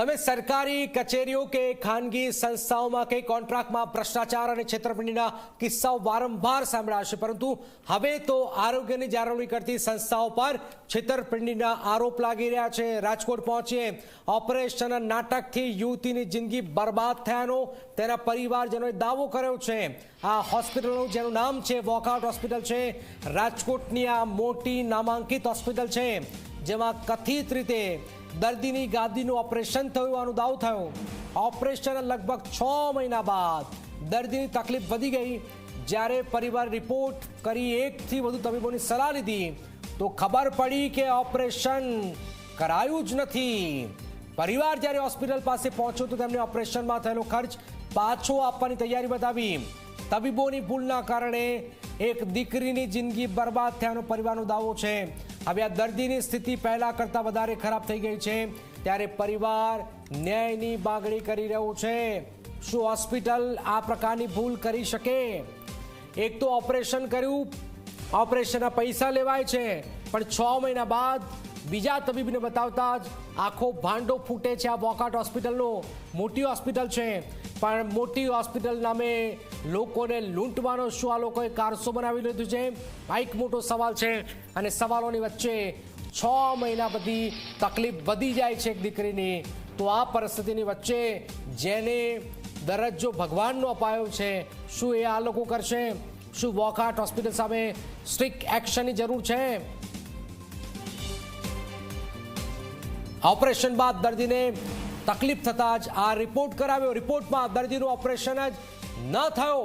તમે સરકારી કચેરીઓ કે ખાનગી સંસ્થાઓમાં કે કોન્ટ્રાક્ટમાં ભ્રષ્ટાચાર અને છેતરપિંડીના કિસ્સાઓ વારંવાર સાંભળ્યા છે પરંતુ હવે તો આરોગ્યની જાળવણી કરતી સંસ્થાઓ પર છેતરપિંડીના આરોપ લાગી રહ્યા છે. રાજકોટ પહોંચીએ ઓપરેશન નાટકથી યુવતીની જિંદગી બરબાદ થયાનો તેના પરિવારજનોએ દાવો કર્યો છે. આ હોસ્પિટલનું જેનું નામ છે, વોકઆઉટ હોસ્પિટલ છે, રાજકોટની આ મોટી નામાંકિત હોસ્પિટલ છે. જેમાં કથિત રીતે દર્દીની ગાદીનું ઓપરેશન થયું હોવાનો દાવ થયો. ઓપરેશન લગભગ છ મહિના બાદ દર્દીની તકલીફ વધી ગઈ. જ્યારે પરિવાર રિપોર્ટ કરી એકથી વધુ તબીબોની સલાહ લીધી, તો ખબર પડી કે ઓપરેશન કરાયું જ નથી. પરિવાર જ્યારે હોસ્પિટલ પાસે પહોંચ્યો, તો તેમને ઓપરેશનમાં થયેલો ખર્ચ પાછો આપવાની તૈયારી બતાવી. તબીબોની ભૂલના કારણે એક દીકરીની જિંદગી બરબાદ થયાનો પરિવારનો દાવો છે. હવે આ દર્દીની સ્થિતિ પહેલા કરતાં વધારે ખરાબ થઈ ગઈ છે. ત્યારે પરિવાર ન્યાયની માગણી કરી રહ્યો છે. શું હોસ્પિટલ આ પ્રકારની ભૂલ કરી શકે? એક તો ઓપરેશન કર્યું, ઓપરેશનના પૈસા લેવાય છે, પણ છ મહિના બાદ બીજા તબીબને બતાવતા જ આખો ભાંડો ફૂટે છે આ વોકાટ હોસ્પિટલનો. મોટી હોસ્પિટલ છે. પણ મોટી હોસ્પિટલ નામે લોકોને લૂંટવાનો શું આ લોકોએ કારસો બનાવી લીધું છે? આ એક મોટો સવાલ છે અને સવાલોની વચ્ચે છ મહિના બધી તકલીફ વધી જાય છે એક દીકરીની. તો આ પરિસ્થિતિની વચ્ચે જેને દરજ્જો ભગવાનનો અપાયો છે, શું એ આ લોકો કરશે? શું વોકાટ હોસ્પિટલ સામે સ્ટ્રિક્ટ એક્શનની જરૂર છે? ઓપરેશન બાદ દર્દીને તકલીફ થતાં જ આ રિપોર્ટ કરાવ્યો. રિપોર્ટમાં દર્દીનું ઓપરેશન જ ન થયો.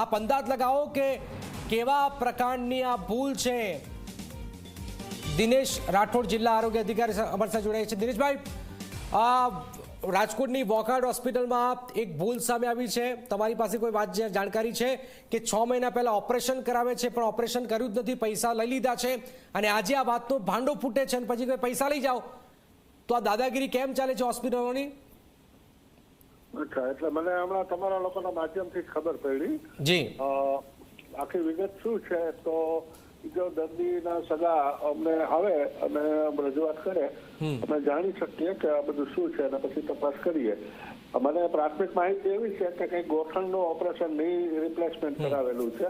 આપ અંદાજ લગાવો કે કેવા પ્રકારની આ ભૂલ છે? દિનેશ રાઠોડ જિલ્લા આરોગ્ય અધિકારી અમારી સાથે જોડાય છે. દિનેશભાઈ, આ રાજકોટની વોકાર્ડ હોસ્પિટલમાં એક ભૂલ સામે આવી છે. તમારી પાસે કોઈ વાત જાણકારી છે કે છ મહિના પહેલા ઓપરેશન કરાવે છે, પણ ઓપરેશન કર્યું જ નથી, પૈસા લઈ લીધા છે અને આજે આ વાતનો ભાંડો ફૂટે છે અને પછી કોઈ પૈસા લઈ જાઓ? તો આ દાદાગીરી કેમ ચાલે છે હોસ્પિટલોની? અચ્છા એટલે મને હમણાં તમારા લોકોના માધ્યમથી ખબર પડી. જી. આખી વિગત શું છે? તો જો દર્દીના સગા અમને આવે અને રજૂઆત કરે અમે જાણી શકીએ કે આ બધું શું છે અને પછી તપાસ કરીએ. મને પ્રાથમિક માહિતી એવી છે કે કંઈક ગોઠણનું ઓપરેશનની રિપ્લેસમેન્ટ કરાવેલું છે.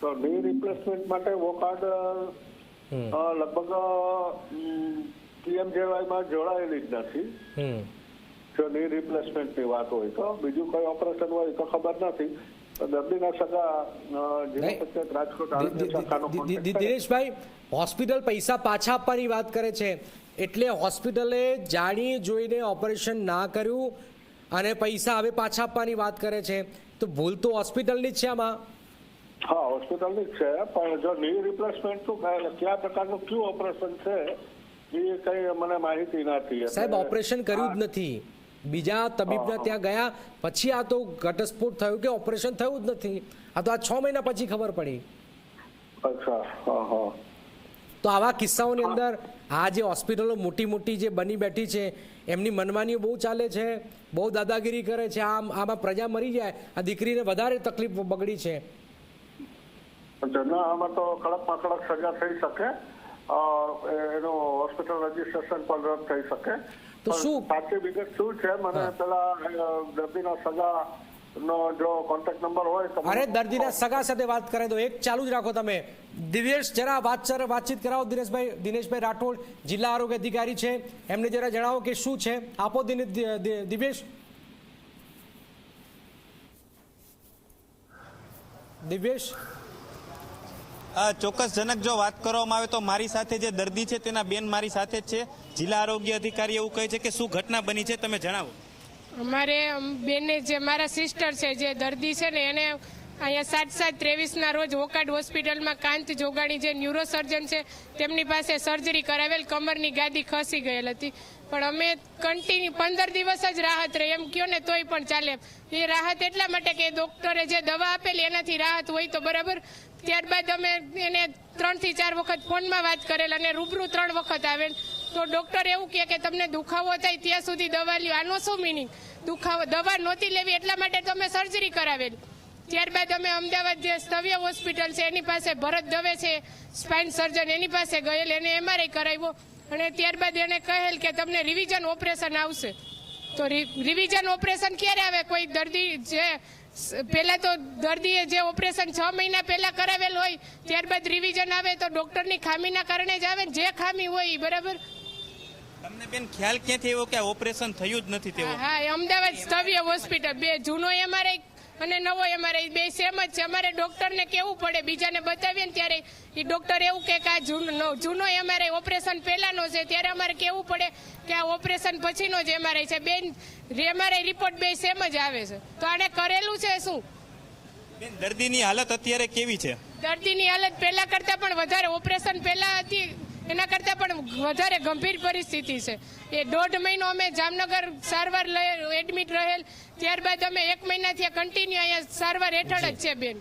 તો ની રિપ્લેસમેન્ટ માટે વોકાર્ડ લગભગ પીએમજેવાયમાં જોડાયેલી જ નથી. જો ની રિપ્લેસમેન્ટની વાત હોય તો. બીજું કોઈ ઓપરેશન હોય તો ખબર નથી. દિનેશભાઈ હોસ્પિટલ પૈસા પાછા આપવાની વાત કરે છે. એટલે હોસ્પિટલે જાણી જોઈને ઓપરેશન ના કર્યું અને પૈસા હવે પાછા આપવાની વાત કરે છે. તો ભૂલ તો હોસ્પિટલની જ છે આમાં? હા હોસ્પિટલની જ છે. પણ જો ની રિપ્લેસમેન્ટ એટલે કયા પ્રકારનું કયું ઓપરેશન છે? એ કઈ મને માહિતી નથી સાહેબ ઓપરેશન કર્યું જ નથી. બીજા તબીબના ત્યાં ગયા પછી આ તો ઘટસ્ફોટ થયો કે ઓપરેશન થયું જ નથી. આ તો આ છ મહિના પછી ખબર પડી. તો આવા કિસ્સાઓની અંદર આ જે હોસ્પિટલો મોટી મોટી જે બની બેઠી છે એમની મનમાનીઓ બહુ ચાલે છે બહુ દાદાગીરી કરે છે આમ આમાં પ્રજા મરી જાય આ દીકરીને વધારે તકલીફ બગડી છે. ના આમાં તો કડકમાં કડક સજા થઈ શકે. એનું હોસ્પિટલ રજીસ્ટ્રેશન પણ રદ થઈ શકે. તો શું- સાચી વિગત શું છે? મને પેલા દર્દીના સગા નો જો કોન્ટેક્ટ નંબર હોય અરે દર્દીના સગા સાથે વાત કરે તો એક ચાલુ જ રાખો તમે. દિવેશ જરા વાત વાતચીત કરાવો. દિનેશભાઈ દિનેશભાઈ રાઠોડ જિલ્લા આરોગ્ય અધિકારી છે. એમને જરા જણાવો કે શું છે? આપો દિવેશ. દિ- ચોક્કસજનક જો વાત કરવામાં આવે તો મારી સાથે જે દર્દી છે, તેના બેન મારી સાથે જ છે. જિલ્લા આરોગ્ય અધિકારી એવું કહે છે કે શું ઘટના બની છે, તમે જણાવો. અમારે બેનને જે મારા સિસ્ટર છે, જે દર્દી છે ને, એને અહીંયા સાત સાત ત્રેવીસના રોજ વોકાડ હોસ્પિટલમાં કાંત જોગાણી જે ન્યુરોસર્જન છે, તેમની પાસે સર્જરી કરાવેલ, કમરની ગાદી ખસી ગયેલ હતી. પણ અમે કન્ટિન્યુ પંદર દિવસ જ રાહત રહી, એમ કયો ને તોય પણ ચાલે. એ રાહત એટલા માટે કે ડોક્ટરે જે દવા આપેલી, એનાથી રાહત હોય તો બરાબર. ત્યારબાદ અમે એને ત્રણથી ચાર વખત ફોનમાં વાત કરેલ અને રૂબરૂ ત્રણ વખત આવેલ. તો ડોક્ટર એવું કહે કે તમને દુખાવો થાય ત્યાં સુધી દવા લ્યો. આનો શું મિનિંગ દુખાવો, દવા નહોતી લેવી એટલા માટે તમે સર્જરી કરાવેલી. ત્યારબાદ અમે અમદાવાદ જે સ્તવ્ય હોસ્પિટલ છે, એની પાસે ભરત દવે છે સ્પાઇન સર્જન એની પાસે ગયેલ, એને એમઆરઆઈ કરાવ્યો. અને ત્યારબાદ એને કહેલ કે તમને રિવિઝન ઓપરેશન આવશે. તો રિવિઝન ઓપરેશન ક્યારે આવે? કોઈ દર્દી જે પહેલા તો દર્દીએ જે ઓપરેશન છ મહિના પહેલાં કરાવેલ હોય ત્યારબાદ રિવિઝન આવે તો ડૉક્ટરની ખામીના કારણે જ આવે જે ખામી હોય એ બરાબર? તમને બેન ખ્યાલ ક્યાંથી આવ્યો કે ઓપરેશન થયું જ નથી તેવું? હા અમદાવાદ સ્તવ્ય હોસ્પિટલ બે જૂનો એમઆરઆઈ અને નવો એમઆરઆઈ બે સેમ જ છે. અમારે ડોક્ટરને કેવું પડે? બીજાને બતાવીએ ને ત્યારે એ ડોક્ટર એવું કે આ જૂનો જૂનો અમારે ઓપરેશન પહેલાંનો છે. ત્યારે અમારે કેવું પડે કે આ ઓપરેશન પછીનો જ એમઆરઆઈ છે. બેન એમઆરઆઈ રિપોર્ટ બે સેમ જ આવે છે. તો આને કરેલું છે શું? બેન દર્દીની હાલત અત્યારે કેવી છે? દર્દીની હાલત પહેલા કરતાં પણ વધારે. ઓપરેશન પહેલા હતી એના કરતાં પણ વધારે ગંભીર પરિસ્થિતિ છે. એ દોઢ મહિનો અમે જામનગર સારવાર એડમિટ રહેલ. ત્યારબાદ અમે એક મહિનાથી કન્ટિન્યુ અહીંયા સારવાર હેઠળ જ છે બેન.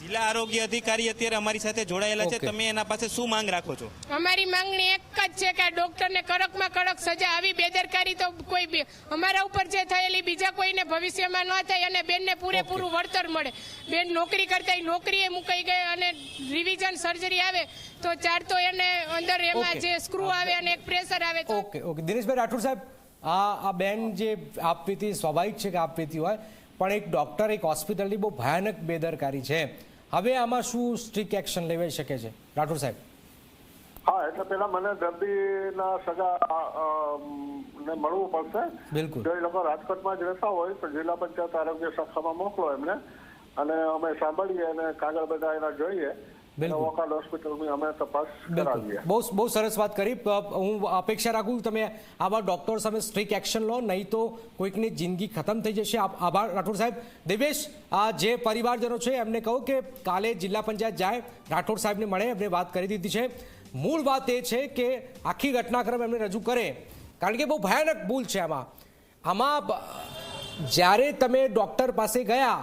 જિલ્લા આરોગ્ય અધિકારી અત્યારે અમારી સાથે જોડાયેલા છે. તમે એના પાસે શું માંગ રાખો છો? અમારી માંગણી એક જ છે કે આ ડોક્ટરને કડકમાં કડક સજા આવી. બેદરકારી તો કોઈ બી અમારા ઉપર જે થયેલી બીજા કોઈને ભવિષ્યમાં ન થાય અને બેનને પૂરેપૂરું વળતર મળે. બેન નોકરી કરતા નોકરી નોકરીએ મુકાઈ ગઈ અને રિવિઝન સર્જરી આવે તો ચાર તો એને અંદર એમાં જે સ્ક્રૂ આવે અને એક પ્રેશર આવે તો ઓકે ઓકે દિનેશભાઈ રાઠોડ સાહેબ આ આ બેન જે આપવીતી સ્વાભાવિક છે કે આપવીતી હોય પણ એક ડૉક્ટર એક હોસ્પિટલની બહુ ભયાનક બેદરકારી છે. હવે આમાં શું સ્ટ્રિક્ટ એક્શન લેવાઈ શકે છે? રાઠોડ સાહેબ. હા એટલે પેલા મને દર્દીના સગા ને મળવું પડશે. બિલકુલ. જો એ લોકો રાજકોટમાં જ રહેતા હોય તો જિલ્લા પંચાયત આરોગ્ય શાખામાં મોકલો એમને. અને અમે સાંભળીએ અને કાગળ બધા એના જોઈએ. બિલકુલ. હોસ્પિટલની અમે તપાસ કરાવીએ. બહુ બહુ સરસ વાત કરી. હું અપેક્ષા રાખું છું તમે આવા ડોક્ટર સામે સ્ટ્રિક્ટ એક્શન લો નહીં તો કોઈકની જિંદગી ખતમ થઈ જશે. આભાર રાઠોડ સાહેબ. દેવેશ આ જે પરિવારજનો છે એમને કહું કે કાલે જિલ્લા પંચાયત જાય રાઠોડ સાહેબને મળે એમને વાત કરી દીધી છે. મૂળ વાત એ છે કે આખી ઘટનાક્રમ એમને રજૂ કરે કારણ કે બહુ ભયાનક ભૂલ છે આમાં. આમાં જ્યારે તમે ડૉક્ટર પાસે ગયા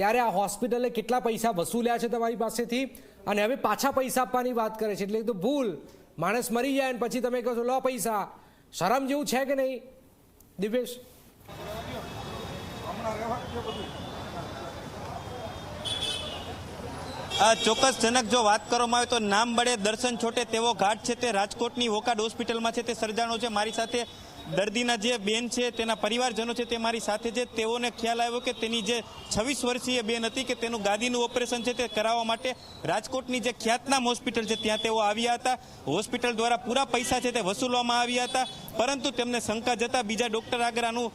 ત્યારે આ હોસ્પિટલે કેટલા પૈસા વસૂલ્યા છે તમારી પાસેથી? અને હવે પાછા પૈસા આપવાની વાત કરે છે. એટલે તો ભૂલ. માણસ મરી જાય ને પછી તમે કહો છો, લો પૈસા. શરમ જેવું છે કે નહીં? દિવેશ આ ચોક્કસજનક જો વાત કરવામાં આવે તો નામ બળે દર્શન છોટે તેવો ઘાટ છે તે રાજકોટની વોકાડ હોસ્પિટલમાં છે. તે સર્જાણો છે. મારી સાથે દર્દીના જે બેન છે, તેના પરિવારજનો છે, તે મારી સાથે છે. તેઓને ખ્યાલ આવ્યો કે તેની જે છવ્વીસ વર્ષીય બેન હતી કે તેનું ગાદીનું ઓપરેશન છે તે કરાવવા માટે રાજકોટની જે ખ્યાતનામ હોસ્પિટલ છે, ત્યાં તેઓ આવ્યા હતા. હોસ્પિટલ દ્વારા પૂરા પૈસા છે તે વસૂલવામાં આવ્યા હતા. પરંતુ તેમને શંકા જતા બીજા ડોક્ટર આગળ આનું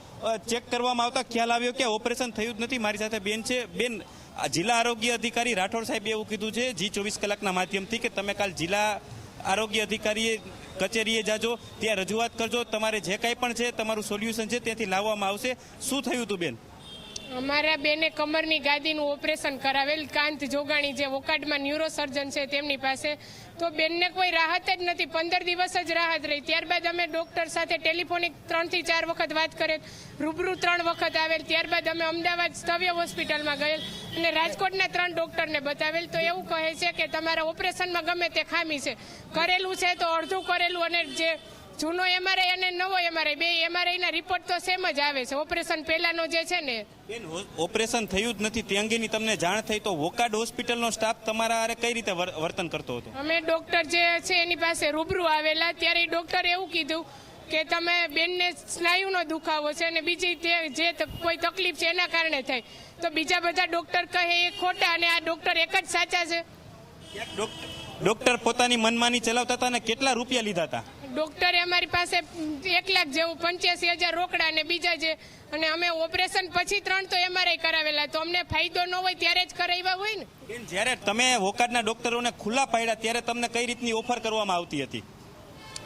ચેક કરવામાં આવતા ખ્યાલ આવ્યો કે ઓપરેશન થયું જ નથી. મારી સાથે બેન છે. બેન જિલ્લા આરોગ્ય અધિકારી રાઠોડ સાહેબે એવું કીધું છે, જી ચોવીસ કલાકના માધ્યમથી કે તમે કાલ જિલ્લા આરોગ્ય અધિકારીએ કચેરીએ જાજો, ત્યાં રજૂઆત કરજો. તમારે જે કાંઈ પણ છે, તમારું સોલ્યુશન છે, ત્યાંથી લાવવામાં આવશે. શું થયું હતું બેન? અમારા બેને કમરની ગાદીનું ઓપરેશન કરાવેલ. કાંત જોગાણી જે વોકાડમાં ન્યુરો સર્જન છે તેમની પાસે. તો બેનને કોઈ રાહત જ નથી. પંદર દિવસ જ રાહત રહી. ત્યારબાદ અમે ડોક્ટર સાથે ટેલિફોનિક ત્રણથી ચાર વખત વાત કરેલ. રૂબરૂ ત્રણ વખત આવેલ. ત્યારબાદ અમે અમદાવાદ સ્તવ્ય હોસ્પિટલમાં ગયેલ અને રાજકોટના ત્રણ ડોક્ટરને બતાવેલ. તો એવું કહે છે કે તમારા ઓપરેશનમાં ગમે તે ખામી છે. કરેલું છે તો અડધું કરેલું અને જે જૂનો એમઆરઆઈ અને નવો એમઆરઆઈ બે એમઆરઆઈના રિપોર્ટ તો સેમ જ આવે છે. ઓપરેશન પહેલાનો જે છે ને. બેન ઓપરેશન થયું જ નથી. તે અંગેની તમને જાણ થઈ તો વોકાડ હોસ્પિટલનો સ્ટાફ તમારા હારે કઈ રીતે વર્તન કરતો હતો? અમે ડોક્ટર જે છે એની પાસે રૂબરૂ આવેલા. ત્યારે ડોક્ટરે એવું કીધું કે તમે બેનને સ્નાયુનો દુખાવો છે અને બીજી તે જે કોઈ તકલીફ છે એના કારણે થાય. તો બીજા બધા ડોક્ટર કહે એ ખોટા અને આ ડોક્ટર એક જ સાચા છે. ડોક્ટર પોતાની મનમાની ચલાવતા હતા અને કેટલા રૂપિયા લીધા હતા? ડોક્ટરે અમારી પાસે એક લાખ જેવું પંચ્યાસી હજાર રોકડા અને બીજા જે અને અમે ઓપરેશન પછી ત્રણ તો એમઆરઆઈ કરાવેલા. તો અમને ફાયદો ન હોય ત્યારે જ કરાવ્યા હોય ને. બેન જ્યારે તમે વોકાડના ડોક્ટરોને ખુલ્લા પાડ્યા ત્યારે તમને કઈ રીતની ઓફર કરવામાં આવતી હતી?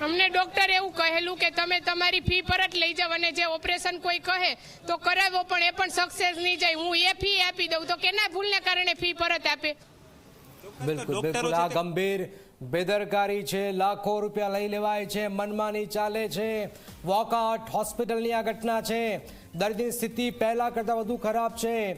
અમને ડોક્ટર એવું કહેલું કે તમે તમારી ફી પરત લઈ જાઓ અને જે ઓપરેશન કોઈ કહે તો કરાવો પણ એ પણ સક્સેસ નહીં જાય. હું એ ફી આપી દઉં. તો કેના ભૂલને કારણે ફી પરત આપે? બિલકુલ ડોક્ટરો બિલકુલ. આ ગંભીર બેદરકારી છે, લાખો રૂપિયા લઈ લેવાય છે, મનમાની ચાલે છે. વોકઆઉટ હોસ્પિટલની આ ઘટના છે. દર્દીની સ્થિતિ પહેલાં કરતાં વધુ ખરાબ છે.